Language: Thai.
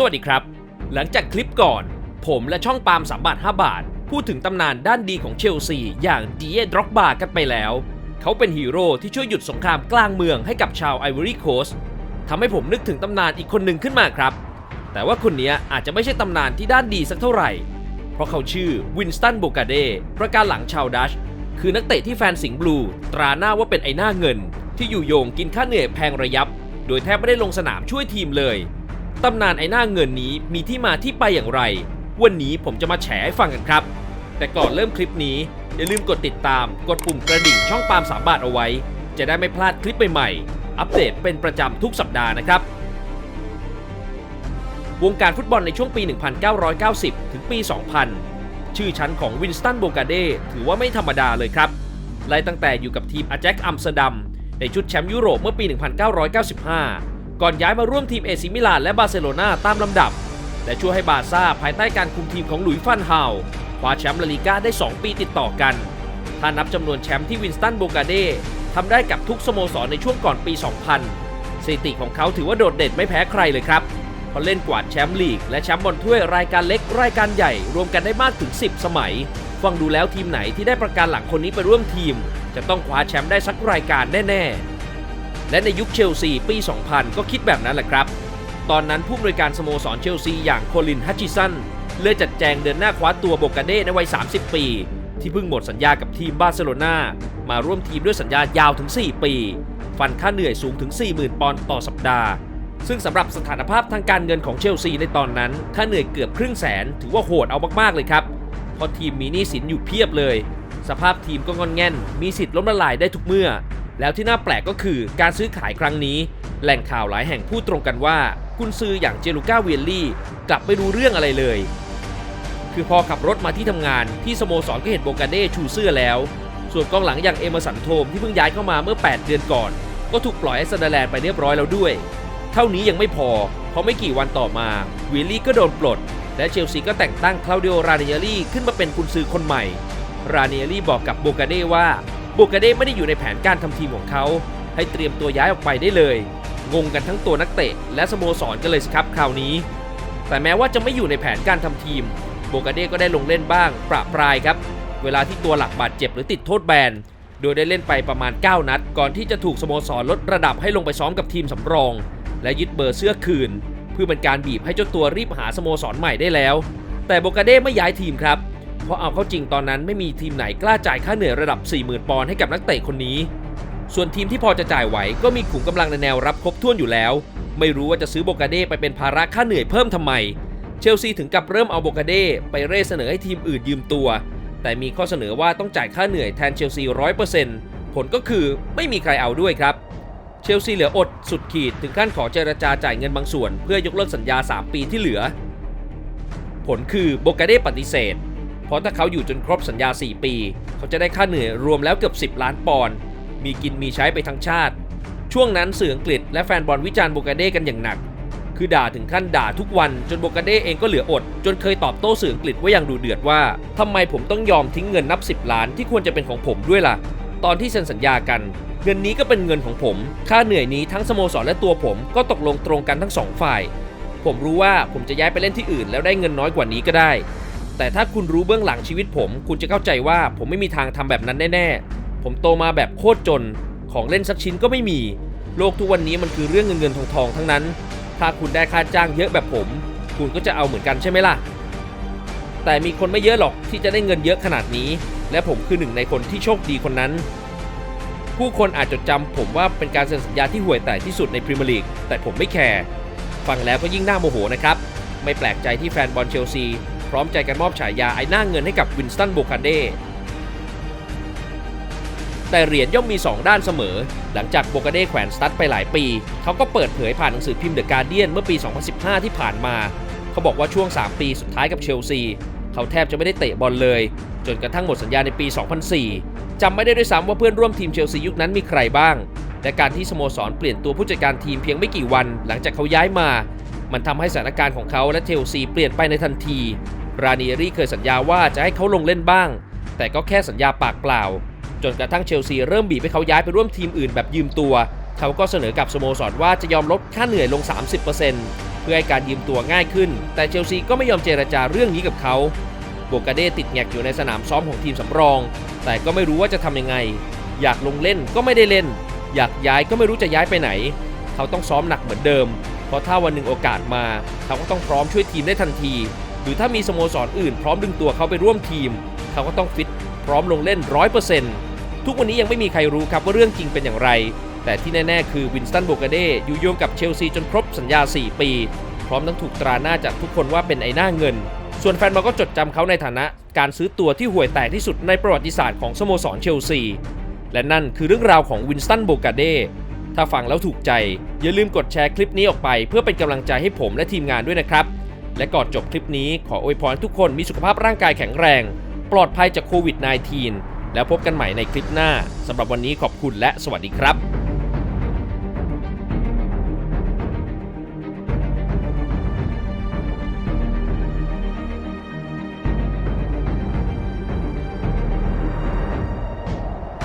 สวัสดีครับ หลังจากคลิปก่อน ผมและช่องปาล์มสามบาท5บาท พูดถึงตำนานด้านดีของเชลซีอย่างดีเอดร็อกบากันไปแล้ว เขาเป็นฮีโร่ที่ช่วยหยุดสงครามกลางเมืองให้กับชาวไอวอรี่โคสต์ทำให้ผมนึกถึงตำนานอีกคนหนึ่งขึ้นมาครับ แต่ว่าคนนี้อาจจะไม่ใช่ตำนานที่ด้านดีสักเท่าไหร่ เพราะเขาชื่อวินสตันโบกาเดประการหลังชาวดัชคือนักเตะที่แฟนสิงห์บลู ตราหน้าว่าเป็นไอหน้าเงิน ที่อยู่โยงกินค่าเหนื่อยแพงระยับ โดยแทบไม่ได้ลงสนามช่วยทีมเลย ตำนานไอหน้าเงินนี้มีที่มาที่ไปอย่างไร วันนี้ผมจะมาแฉให้ฟังกันครับ แต่ก่อนเริ่มคลิปนี้ อย่าลืมกดติดตาม กดปุ่มกระดิ่งช่องปาล์มสามบาทเอาไว้ จะได้ไม่พลาดคลิปใหม่ๆ อัปเดตเป็นประจำทุกสัปดาห์นะครับ วงการฟุตบอลในช่วงปี 1990 ถึงปี 2000 ชื่อชั้นของวินสตันโบกาเดถือว่าไม่ธรรมดาเลยครับไล่ตั้งแต่อยู่กับทีมอาแจ็คอัมสเตอร์ดัมในชุดแชมป์ยุโรปเมื่อปี 1995 ก่อนย้ายมาร่วมทีมเอซิมิลานและบาร์เซโลนาตามลำดับ และช่วยให้บาซ่าภายใต้การคุมทีมของหลุยส์ฟันฮาวคว้าแชมป์ลาลิก้าได้ 2 ปีติดต่อกัน ถ้านับจำนวนแชมป์ที่วินสตันโบกาเดทำได้กับทุกสโมสรในช่วงก่อนปี 2000 สถิติของเขาถือว่าโดดเด่นไม่แพ้ใครเลยครับเพราะเล่นกวาดแชมป์ลีก และแชมป์บอลถ้วยรายการเล็กรายการใหญ่ รวมกันได้มากถึง 10 สมัย ฟังดูแล้วทีมไหนที่ได้ประกันหลังคนนี้ไปร่วมทีม จะต้องคว้าแชมป์ได้สักรายการแน่ ๆ และในยุคเชลซีปี 2000 ก็คิดแบบนั้นแหละครับ ตอนนั้นผู้บริการสโมสรเชลซีอย่างโคลินฮัชชิสันเลยจัดแจงเดินหน้าคว้าตัวโบกาเด้ในวัย 30 ปี ที่เพิ่งหมดสัญญากับทีมบาร์เซโลนามาร่วมทีมด้วยสัญญายาวถึง 4 ปี ฟันค่าเหนื่อยสูงถึง 40,000 ปอนด์ต่อสัปดาห์ ซึ่งสำหรับสถานภาพทางการเงินของเชลซีในตอนนั้น ค่าเหนื่อยเกือบครึ่งแสน ถือว่าโหดเอามากๆเลยครับเพราะทีมมีหนี้สินอยู่เพียบเลย สภาพทีมก็งอนแง่น มีสิทธิ์ล้มละลายได้ทุกเมื่อ แล้วที่น่าแปลกก็คือการซื้อขายครั้งนี้ แหล่งข่าวหลายแห่งพูดตรงกันว่า กุนซืออย่างเจลูก้าเวียลลี่กลับไม่รู้เรื่องอะไรเลย คือพอขับรถมาที่ทำงานที่สโมสรก็เห็นโบกาเด้ชูเสื้อแล้ว ส่วนกองหลังอย่างเอเมอร์สันโทมที่เพิ่งย้ายเข้ามาเมื่อ 8 เดือนก่อน ก็ถูกปล่อยให้ซันเดอร์แลนด์ไปเรียบร้อยแล้วด้วย เท่านี้ยังไม่พอ เพราะไม่กี่วันต่อมาวิลลี่ก็โดนปลด และเชลซีก็แต่งตั้งคลาวเดียราเนียรี่ขึ้นมาเป็นกุนซือคนใหม่ราเนียรี่บอกกับโบกาเด้ว่า บกาเด้ไม่ได้อยู่ในแผนการทำทีมของเขา ให้เตรียมตัวย้ายออกไปได้เลย งงกันทั้งตัวนักเตะ และสโมสรกันเลยสิครับคราวนี้ แต่แม้ว่าจะไม่อยู่ในแผนการทำทีมโบกาเด้ก็ได้ลงเล่นบ้างประปรายครับ เวลาที่ตัวหลักบาดเจ็บหรือติดโทษแบนโดยได้เล่นไปประมาณ 9 นัด ก่อนที่จะถูกสโมสรลดระดับให้ลงไปซ้อมกับทีมสำรอง และยึดเบอร์เสื้อคืน เพื่อเป็นการบีบให้เจ้าตัวรีบหาสโมสรใหม่ได้แล้ว แต่โบกาเด้ไม่ย้ายทีมครับ เพราะเอาเข้าจริงตอนนั้นไม่มีทีมไหนกล้าจ่ายค่าเหนื่อยระดับ 40,000 ปอนด์ให้กับนักเตะคนนี้ ส่วนทีมที่พอจะจ่ายไหวก็มีขุมกำลังในแนวรับครบถ้วนอยู่แล้ว ไม่รู้ว่าจะซื้อโบกาเด้ไปเป็นภาระค่าเหนื่อยเพิ่มทำไม เชลซีถึงกับเริ่มเอาโบกาเด้ไปเร่เสนอให้ทีมอื่นยืมตัว แต่มีข้อเสนอว่าต้องจ่ายค่าเหนื่อยแทนเชลซีร้อยเปอร์เซ็นต์ผลก็คือไม่มีใครเอาด้วยครับเชลซีเหลืออดสุดขีดถึงขั้นขอเจรจาจ่ายเงินบางส่วน เพื่อยกเลิกสัญญา 3 ปีที่เหลือ ผลคือโบกาเด้ปฏิเสธ เพราะถ้าเขาอยู่จนครบสัญญา 4 ปี เขาจะได้ค่าเหนื่อยรวมแล้วเกือบ 10 ล้านปอนด์ มีกินมีใช้ไปทั้งชาติ ช่วงนั้นสื่ออังกฤษและแฟนบอลวิจารณ์โบกาเด้กันอย่างหนัก คือด่าถึงขั้นด่าทุกวันจนโบกาเด้เองก็เหลืออด จนเคยตอบโต้สื่ออังกฤษไว้อย่างดูเดือดว่าทำไมผมต้องยอมทิ้งเงินนับ 10 ล้านที่ควรจะเป็นของผมด้วยล่ะ ตอนที่เซ็นสัญญากัน เงินนี้ก็เป็นเงินของผม ค่าเหนื่อยนี้ทั้งสโมสรและตัวผมก็ตกลงตรงกันทั้งสองฝ่าย ผมรู้ว่าผมจะย้ายไปเล่นที่อื่น แล้วได้เงินน้อยกว่านี้ก็ได้ แต่ถ้าคุณรู้เบื้องหลังชีวิตผม คุณจะเข้าใจว่าผมไม่มีทางทำแบบนั้นแน่ๆ ผมโตมาแบบโคตรจน ของเล่นสักชิ้นก็ไม่มี โลกทุกวันนี้มันคือเรื่องเงินเงินทองทองทั้งนั้น ถ้าคุณได้ค่าจ้างเยอะแบบผม คุณก็จะเอาเหมือนกันใช่ไหมล่ะ แต่มีคนไม่เยอะหรอกที่จะได้เงินเยอะขนาดนี้ และผมคือหนึ่งในคนที่โชคดีคนนั้น ผู้คนอาจจดจำผมว่าเป็นการเซ็นสัญญาที่ห่วยแตกที่สุดในพรีเมียร์ลีก แต่ผมไม่แคร์ ฟังแล้วก็ยิ่งน่าโมโหนะครับ ไม่แปลกใจที่แฟนบอลเชลซี พร้อมใจกันมอบฉายาไอ้หน้าเงินให้กับวินสตันโบคาเดแต่เหรียญย่อมมี 2 ด้านเสมอ หลังจากโบกาเด้แขวนสตั๊ดไปหลายปี เขาก็เปิดเผยผ่านหนังสือพิมพ์เดอะการเดียนเมื่อปี 2015 ที่ผ่านมา เขาบอกว่าช่วง 3 ปีสุดท้ายกับเชลซี เขาแทบจะไม่ได้เตะบอลเลย จนกระทั่งหมดสัญญาในปี 2004 จำไม่ได้ด้วยซ้ำว่าเพื่อนร่วมทีมเชลซียุคนั้นมีใครบ้างและการที่สโมสรเปลี่ยนตัวผู้จัดการทีมเพียงไม่กี่วัน หลังจากเขาย้ายมา มันทำให้สถานการณ์ของเขาและเชลซีเปลี่ยนไปในทันที ราเนียรี่เคยสัญญาว่าจะให้เขาลงเล่นบ้าง แต่ก็แค่สัญญาปากเปล่า จนกระทั่งเชลซีเริ่มบีบให้เขาย้ายไปร่วมทีมอื่นแบบยืมตัว เขาก็เสนอกับสโมสรว่าจะยอมลดค่าเหนื่อยลง 30%พพื่อให้การยืมตัวง่ายขึ้น แต่เชลซีก็ไม่ยอมเจรจาเรื่องนี้กับเขาโบกาเด้ติดแงกอยู่ในสนามซ้อมของทีมสำรอง แต่ก็ไม่รู้ว่าจะทำยังไง อยากลงเล่นก็ไม่ได้เล่น อยากย้ายก็ไม่รู้จะย้ายไปไหน เขาต้องซ้อมหนักเหมือนเดิม เพราะถ้าวันหนึ่งโอกาสมาเขาก็ต้องพร้อมช่วยทีมได้ทันที หรือถ้ามีสโมสรอื่นพร้อมดึงตัวเขาไปร่วมทีม เขาก็ต้องฟิตพร้อมลงเล่นร้อยเปอร์เซ็นต์ทุกวันนี้ยังไม่มีใครรู้ครับว่าเรื่องจริงเป็นอย่างไร แต่ที่แน่ ๆ คือวินสตันโบกาเด้อยู่โยงกับเชลซีจนครบสัญญา 4 ปี พร้อมทั้งถูกตราหน้าจากทุกคนว่าเป็นไอ้หน้าเงิน ส่วนแฟนบอลก็จดจำเขาในฐานะ การซื้อตัวที่ห่วยแตกที่สุดในประวัติศาสตร์ของสโมสรเชลซี และนั่นคือเรื่องราวของวินสตันโบกาเด้ ถ้าฟังแล้วถูกใจ อย่าลืมกดแชร์คลิปนี้ออกไป เพื่อเป็นกำลังใจให้ผมและทีมงานด้วยนะครับ และก่อนจบคลิปนี้ขออวยพรทุกคนมีสุขภาพร่างกายแข็งแรง ปลอดภัยจากโควิด -19 แล้วพบกันใหม่ในคลิปหน้าสำหรับวันนี้ขอบคุณและสวัสดีครับ